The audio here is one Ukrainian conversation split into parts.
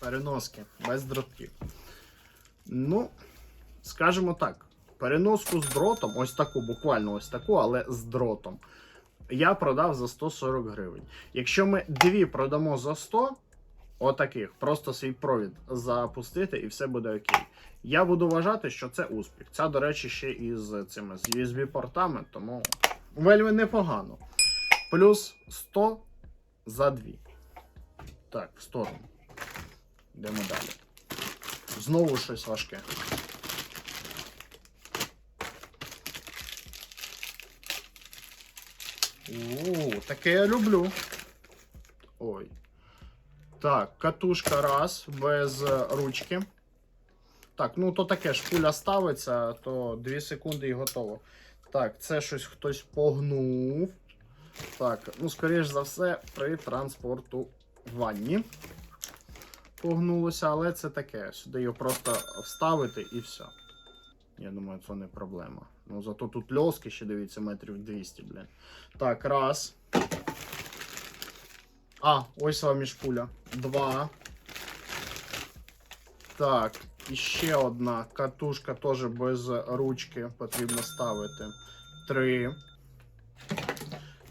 переноски без дротків. Ну, скажімо так, переноску з дротом, ось таку, буквально ось таку, але з дротом. Я продав за 140 гривень. Якщо ми дві продамо за 100, отаких, просто свій провід запустити і все буде окей. Я буду вважати, що це успіх. Ця, до речі, ще із цими з USB-портами, тому вельми непогано. Плюс 100 за 2. Так, в сторону. Йдемо далі. Знову щось важке. У, таке я люблю. Ой. Так, катушка раз, без ручки. Так, ну то таке ж пуля ставиться, то 2 секунди і готово. Так, це щось хтось погнув. Так, ну, скоріш за все, при транспортуванні погнулося, але це таке. Сюди його просто вставити і все. Я думаю, це не проблема. Ну, зато тут льоски ще дивіться, метрів 200, блін. Так, раз. А, ось вам між пуля. Два. Так, і ще одна катушка теж без ручки потрібно ставити. Три.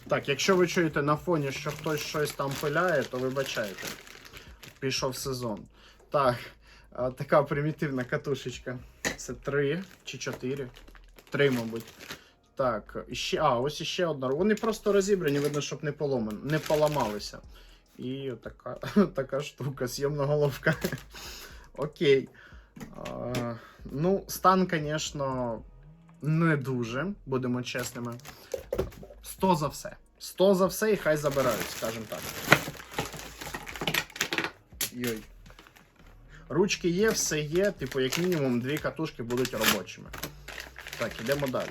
Так, якщо ви чуєте на фоні, що хтось щось там пиляє, то вибачайте. Пішов сезон. Так, така примітивна катушечка. Це три чи чотири. Три, мабуть. Так, ще, а, ось іще одна. Вони просто розібрані, видно, щоб не поломан, не поламалися. І така, така штука, зйомна головка. Окей. А, ну, стан, звісно, не дуже, будемо чесними. 100 за все. 100 за все і хай забирають, скажімо так. Йой. Ручки є, все є, типу, як мінімум, дві катушки будуть робочими. Так, ідемо далі.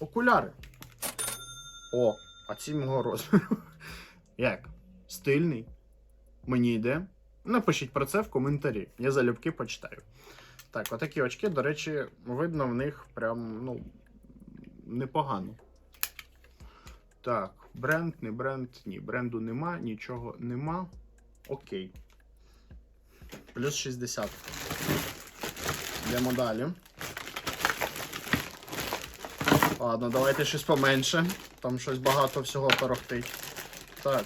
Окуляри. О, а ці мого розміру. Як? Стильний? Мені йде? Напишіть про це в коментарі. Я залюбки почитаю. Так, отакі очки, до речі, видно в них прям, ну, непогано. Так, бренд, не бренд, ні, бренду нема, нічого нема. Окей. Плюс 60. Йдемо далі. Ладно, давайте щось поменше. Там щось багато всього торохтить. Так,